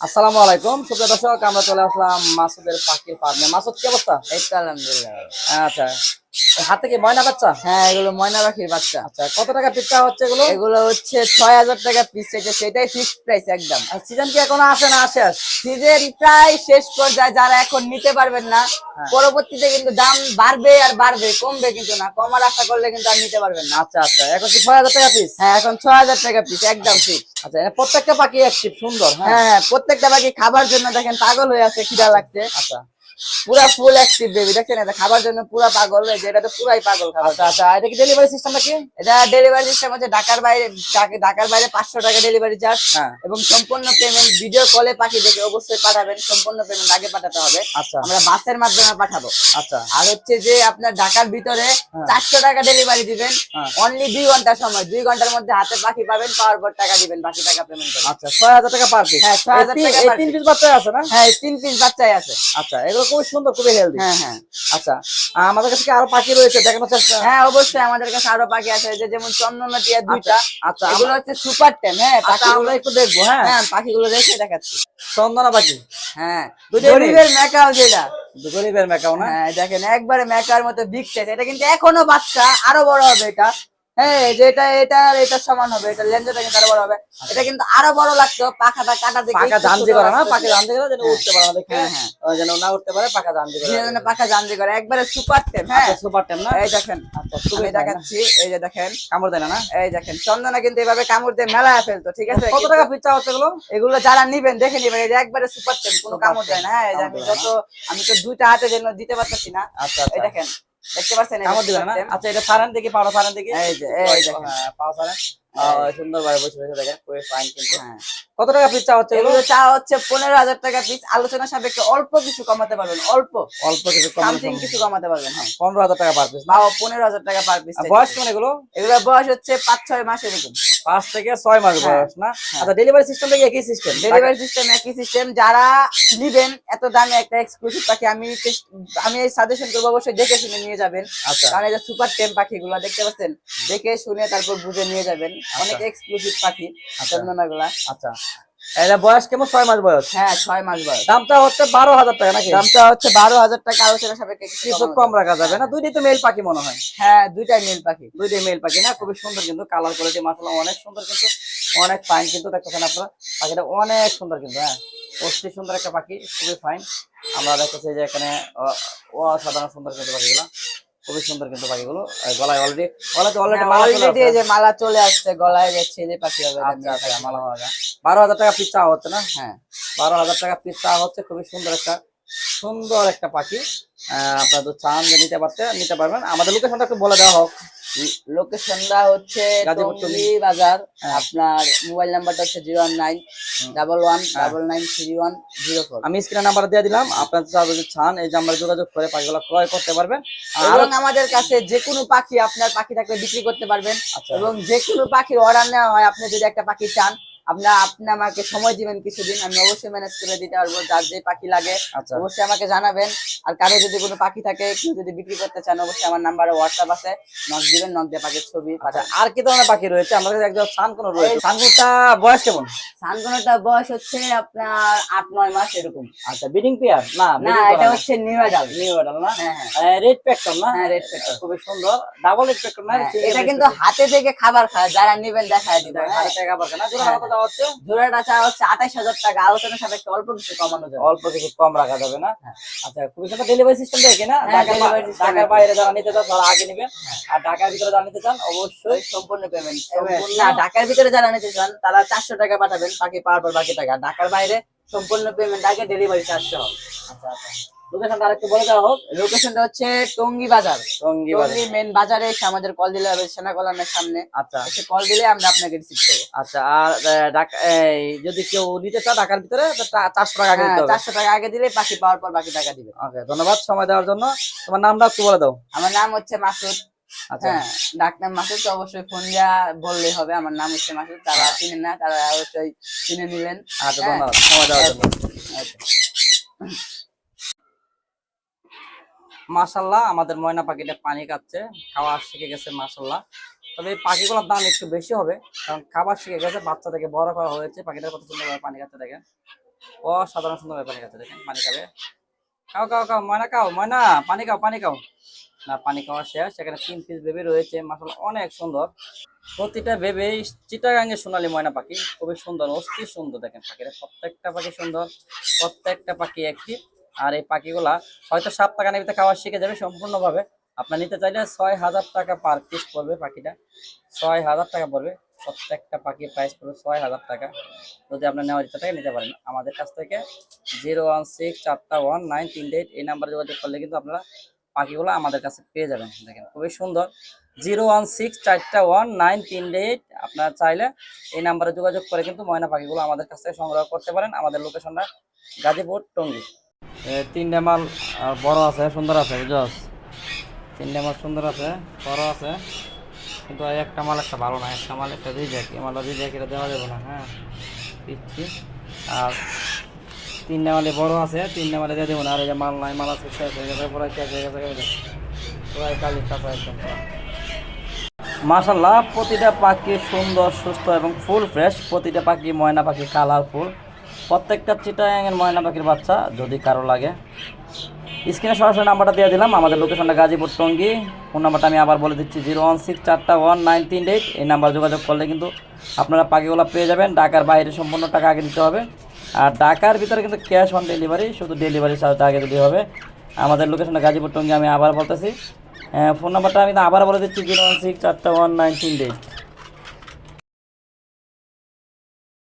আসসালামু আলাইকুম। সুপ্রিয় দর্শক আমরা চলে আসলাম মাসুদের পাখির ফার্মে মাসুদ কি অবস্থা? এই তো আলহামদুলিল্লাহ। আচ্ছা। হাত থেকে ময়না বাচ্চা? হ্যাঁ এগুলো ময়না পাখির বাচ্চা। আচ্ছা কত টাকা পিচ্চা হচ্ছে এগুলো? এগুলো হচ্ছে ছয় হাজার টাকা পিস রেখে সেটাই ফিক্সড প্রাইস একদম। আর সিজন কি এখনও আসে না আসে? সিজন প্রায় শেষ পর্যায়ে যারা এখন নিতে পারবেন না হ্যাঁ। পরবর্তীতে কিন্তু দাম বাড়বে আর বাড়বে কমবে কিন্তু না। কমার আশা করলে কিন্তু আর নিতে পারবেন না। আচ্ছা আচ্ছা এখন কি ছয় হাজার টাকা পিস হ্যাঁ এখন ছয় হাজার টাকা পিস একদম ফিক্স আচ্ছা প্রত্যেকটা পাখি অ্যাক্টিভ সুন্দর হ্যাঁ? হ্যাঁ হ্যাঁ প্রত্যেকটা পাখি খাবার জন্য দেখেন পাগল হয়ে আছে খিদা লাগছে। আচ্ছা। পুরা ফুল অ্যাক্টিভ বেবি দেখছেন এটা খাবার জন্য পুরা পাগল এটা তো পুরাই পাগল খাবার। আচ্ছা আচ্ছা এটা কি ডেলিভারি সিস্টেমটা কি এটা ডেলিভারি সিস্টেম হচ্ছে ঢাকার বাইরে ঢাকার বাইরে পাঁচশো টাকা ডেলিভারি চার্জ হ্যাঁ। এবং সম্পূর্ণ পেমেন্ট ভিডিও কলে পাখি দেখে অবশ্যই পাঠাবেন। সম্পূর্ণ পেমেন্ট আগে পাঠাতে হবে। আচ্ছা। আমরা বাসের মাধ্যমে পাঠাবো। আচ্ছা। আর হচ্ছে যে আপনার ঢাকার ভিতরে হ্যাঁ। চারশো টাকা ডেলিভারি দিবেন। হ্যাঁ। অনলি দুই ঘণ্টার সময়। দুই ঘণ্টার মধ্যে হাতে পাখি পাবেন পাওয়ার পর টাকা দিবেন বাকি টাকা পেমেন্ট করবেন। আচ্ছা ছয় হাজার টাকা পার পিস হ্যাঁ, 6,000 টাকা তিন পিস বাচ্চা আছে না? হ্যাঁ তিন পিস বাচ্চাই আছে। আচ্ছা এগুলো খুবই সুন্দর খুবই হেলদি হ্যাঁ হ্যাঁ। আচ্ছা আমাদের কাছে আরও পাখি রয়েছে? দেখানোর চেষ্টা হ্যাঁ অবশ্যই আমাদের কাছে আরও পাখি আছে যে যেমন চন্দনা টিয়া দুইটা। আচ্ছা এগুলো হচ্ছে সুপার টেম হ্যাঁ আচ্ছা পাখিগুলো আমরা একটু দেখব হ্যাঁ। হ্যাঁ পাখিগুলো রেখে দেখাচ্ছি। চন্দনা পাখি। হ্যাঁ গরিবের মেকাও যেটা। গরিবের মেকাও না? হ্যাঁ দেখেন একবারে মেকার মতো বিগ সাইজ এটা কিন্তু এখনও বাচ্চা আরও বড় হবে এটা। হ্যাঁ যেটা এটা এটা সমান হবে এটা লেন্সটা কিন্তু আরও বড় হবে। এটা কিন্তু আরও বড় লাগতো পাখাটা কাটা করে না লাগতো। পাকা করে যেন হ্যাঁ। উঠতে পারে আমাদের হ্যাঁ, হ্যাঁ। যেন না উঠতে পারে পাকা জানজি করে যে পাখা করে একবারে সুপার টেম হ্যাঁ। আচ্ছা সুপার টেম না? এই দেখেন আচ্ছা দেখাচ্ছি এই যে দেখেন। কামড় দেয় না এই দেখেন চন্দনা কিন্তু এভাবে কামড় দিয়ে মেলায় ফেলতো ঠিক আছে? কত টাকা পিচ্চা হচ্ছে এগুলো? এগুলো যারা নিবেন দেখে নিবেন এই যে একবারে সুপার টেম কোনো কামড় দেয় না। হ্যাঁ আমি যত আমি তো দুইটা হাতে জন্য দিতে পারতেছি না। আচ্ছা এই আচ্ছা দেখেন দেখতে পাচ্ছেন আচ্ছা এটা ফারান থেকে পাওয়া ফারান থেকে এই যে এই দেখেন। পাওয়া পাও ফারেন সুন্দর বসে বসে দেখেন খুবই ফাইন কিন্তু। হ্যাঁ। কত টাকা পিচ্চা হচ্ছে এগুলো এগুলো চা হচ্ছে পনেরো হাজার টাকা পিস আলোচনা সাপেক্ষে অল্প কিছু কমাতে পারবেন অল্প। অল্প কিছু সামথিং কিছু কমাতে পারবেন হ্যাঁ। পনেরো হাজার টাকা পার পিস বা পনেরো হাজার টাকা পার পিস বয়স কেমন এগুলো? এগুলো বয়স হচ্ছে পাঁচ ছয় মাস এরকম। পাঁচ থেকে ছয় মাস হ্যাঁ, বয়স না? আচ্ছা ডেলিভারি সিস্টেম থেকে একই সিস্টেম ডেলিভারি সিস্টেম একই সিস্টেম যারা নিবেন এত দামে একটা এক্সক্লুসিভ পাখি আমি আমি এই সাজেশন করব অবশ্যই দেখে শুনে নিয়ে যাবেন। আচ্ছা। কারণ এই যে সুপার টেম পাখিগুলো দেখতে পাচ্ছেন? দেখে শুনে তারপর বুঝে নিয়ে যাবেন। অনেক এক্সক্লুসিভ পাখি চন্দনাগুলা। আচ্ছা। এটা বয়স কেমন? ছয় মাস বয়স? হ্যাঁ ছয় মাস বয়স। দামটা হচ্ছে বারো হাজার টাকা নাকি? দামটা হচ্ছে বারো হাজার টাকা আলোচনা সাপেক্ষে কিছু কম রাখা যাবে না? দুইটাই তো মেল পাখি মনে হয়। হ্যাঁ দুইটাই মেল পাখি। দুইটাই মেল পাখি না? খুবই সুন্দর কিন্তু কালার কোয়ালিটি মাসালা অনেক সুন্দর কিন্তু অনেক ফাইন কিন্তু দেখতেছেন আপনারা? পাখিটা অনেক সুন্দর কিন্তু হ্যাঁ। অতি সুন্দর একটা পাখি খুবই ফাইন আমরা দেখতেছি যে এখানে অসাধারণ সুন্দর কিন্তু পাখিগুলো। খুবই সুন্দর কিন্তু পাখিগুলো। গলায় অলরেডি গলাতে অলরেডি অলরেডি যে মালা চলে আসছে গলায় যে ছেলে পাখি হবে আচ্ছা আচ্ছা। মালা যায় বারো হাজার টাকা পিস চাওয়া হচ্ছে না? হ্যাঁ। বারো হাজার টাকা পিস চাওয়া হচ্ছে খুবই সুন্দর একটা সুন্দর একটা পাখি। আহ, আপনারা তো চান যে নিতে পারতে নিতে পারবেন। আমাদের লোকেশনটা একটু বলে দেওয়া হোক। লোকেশনটা হচ্ছে গাজীপুর বাজার। হ্যাঁ। আপনার মোবাইল নাম্বারটা হচ্ছে zero one nine double one হ্যাঁ। Double nine three one zero four. আমি স্ক্রিন নাম্বার দিয়ে দিলাম আপনার যদি চান এই নাম্বারে যোগাযোগ করে পাখিগুলো ক্রয় করতে পারবেন। এবং আমাদের কাছে যে কোনো পাখি আপনার পাখি থাকলে বিক্রি করতে পারবেন আচ্ছা। এবং যে কোনো পাখির অর্ডার নেওয়া হয় আপনি যদি একটা পাখি চান আপনার আপনি আমাকে সময় দিবেন কিছুদিন আমি অবশ্যই ম্যানেজ করে দিতে পারব যার যে পাখি লাগে আচ্ছা। অবশ্যই আমাকে জানাবেন। আর কারও যদি কোনো পাখি থাকে কেউ যদি বিক্রি করতে চান অবশ্যই আমার নাম্বারে হোয়াটসঅ্যাপ আছে। নক দিবেন নক দিয়ে পাখির ছবি আচ্ছা। আর কি ধরনের পাখি রয়েছে? আমাদের কাছে একদম সান কোন রয়েছে সানকুনটা বয়স কেমন? সানকোনাটা বয়স হচ্ছে আপনার আট নয় মাস এরকম। আচ্ছা বিডিং পেয়ার না না এটা হচ্ছে নিউ অ্যাডাল নিউ মডেল না? হ্যাঁ হ্যাঁ। রেড প্যাক্টর না? হ্যাঁ, red spectrum। খুবই সুন্দর। ডাবল রেড প্যাক্টর না? হ্যাঁ, এটা কিন্তু হাতে থেকে খাবার খায় যারা নিবেন দেখায় দিবে এটা হাজার টাকা পারবে না? হ্যাঁ। হচ্ছে জোড়াটা হচ্ছে হাজার টাকা। অল্প কিছু কমানো যাবে। অল্প কিছু কম রাখা যাবে না? আচ্ছা খুবই সুন্দর ডেলিভারি সিস্টেম দেখে না? হ্যাঁ, ঢাকার। বাইরে যারা নিতে চান তারা আগে নেবেন। আর ঢাকার ভিতরে যারা নিতে চান অবশ্যই সম্পূর্ণ পেমেন্ট না ঢাকার ভিতরে যারা নিতে চান তারা চারশো টাকা পাঠাবেন বাকি পাওয়ার পর বাকি টাকা। ঢাকার বাইরে সম্পূর্ণ পেমেন্ট আগে ডেলিভারি চারশো আচ্ছা আচ্ছা। লোকেশনটা আরেকটু বলে দেওয়া হোক। লোকেশনটা হচ্ছে টঙ্গি বাজার। টঙ্গী বাজার। টঙ্গি মেন বাজারে এসে আমাদের কল দিলে হবে সেনা সামনে। আচ্ছা। এসে কল দিলে আমরা আপনাকে রিসিভ করব আচ্ছা আর ঢাকা- যদি কেউ নিতে চায় ঢাকার ভিতরে চারশো টাকা আগে চারশো টাকা আগে দিলে বাকি পাওয়ার পর বাকি টাকা দিবে। ওকে ধন্যবাদ। সময় দেওয়ার জন্য। তোমার নামটা একটু বলে দাও। আমার নাম হচ্ছে মাসুদ। আচ্ছা হ্যাঁ ডাকনাম মাসুদ তো অবশ্যই ফোন বললেই হবে আমার নাম হচ্ছে মাসুদ তারা চিনেন না তারা অবশ্যই চিনে নিলেন আচ্ছা হ্যাঁ। ধন্যবাদ সময় দেওয়ার জন্য। মাশাল্লাহ আমাদের ময়না পাখিটা পানি খাচ্ছে খাওয়া শিখে গেছে মাশাল্লাহ তবে এই পাখিগুলোর দাম একটু বেশি হবে কারণ খাবার শিখে গেছে বাচ্চা থেকে বড় করা হয়েছে পাখিটা কত সুন্দর পানি খাচ্ছে দেখেন। অসাধারণ সুন্দর পানি খাচ্ছে দেখেন পানি খাবে। খাও খাও খাও ময়না খাও ময়না পানি খাও পানি খাও। না, পানি খাওয়া শেষ। সেখানে তিন পিস বেবি রয়েছে মাসাল অনেক সুন্দর। প্রতিটা বেবি চিটাগাঙ্গে সোনালী ময়না পাখি, খুবই সুন্দর, অস্থির সুন্দর দেখেন পাখিরা। প্রত্যেকটা পাখি সুন্দর, প্রত্যেকটা পাখি একটি আর এই পাখিগুলা হয়তো সাত টাকা নেবিতে খাওয়া শিখে যাবে সম্পূর্ণভাবে। আপনার নিতে চাইলে ছয় হাজার টাকা পার পিস পড়বে পাখিটা। ছয় হাজার টাকা পড়বে। প্রত্যেকটা পাখির প্রাইস পড়বে ছয় হাজার টাকা। যদি আপনার নেওয়ার ইচ্ছা থাকে নিতে পারেন। আমাদের কাছ থেকে জিরো ওয়ান সিক্স চারটা ওয়ান নাইন তিনটে এইট এই নাম্বারে যোগাযোগ করলে কিন্তু আপনারা পাখিগুলো আমাদের কাছে পেয়ে যাবেন। দেখেন, খুবই সুন্দর। জিরো ওয়ান সিক্স চারটা ওয়ান নাইন তিনটে এইট। আপনারা চাইলে এই নাম্বারে যোগাযোগ করে কিন্তু ময়না পাখিগুলো আমাদের কাছ থেকে সংগ্রহ করতে পারেন। আমাদের লোকেশনটা গাজীপুর, টঙ্গী। তিনটে মাল বড় আছে, সুন্দর আছে, বুঝছস? তিনটে মাল সুন্দর আছে, বড় আছে। কিন্তু একটা মাল একটা ভালো না, একটা মাল একটা রিজেক্ট। এই মালটা রিজেক্ট এটা দেওয়া যাবে না হ্যাঁ? দিচ্ছি আর তিনটে মালে বড় আছে তিনটে মালে দিয়ে দেবো না। আর এই যে মাল নাই, মাল আছে, শেষ হয়ে প্রতিটা পাখি সুন্দর, সুস্থ এবং ফুল ফ্রেশ। প্রতিটা পাখি ময়না পাখি কালারফুল। প্রত্যেকটা চিটাঙের ময়না পাখির বাচ্চা, যদি কারও লাগে। স্ক্রিনে সরাসরি নাম্বারটা দিয়ে দিলাম, আমাদের লোকেশনটা গাজীপুর টঙ্গী। ফোন নাম্বারটা আমি আবার বলে দিচ্ছি, জিরো ওয়ান সিক্স চারটা ওয়ান নাইন তিন এইট এই নাম্বার যোগাযোগ করলে কিন্তু আপনারা পাখিগুলো পেয়ে যাবেন। ঢাকার বাইরে সম্পূর্ণ টাকা আগে দিতে হবে। আর ঢাকার ভিতরে কিন্তু ক্যাশ অন ডেলিভারি শুধু ডেলিভারি চার্জটা আগে দিতে হবে। আমাদের লোকেশনটা গাজীপুর টঙ্গি, আমি আবার বলতেছি। ফোন নাম্বারটা আমি আবার বলে দিচ্ছি জিরো ওয়ান সিক্স চারটা ওয়ান নাইন তিন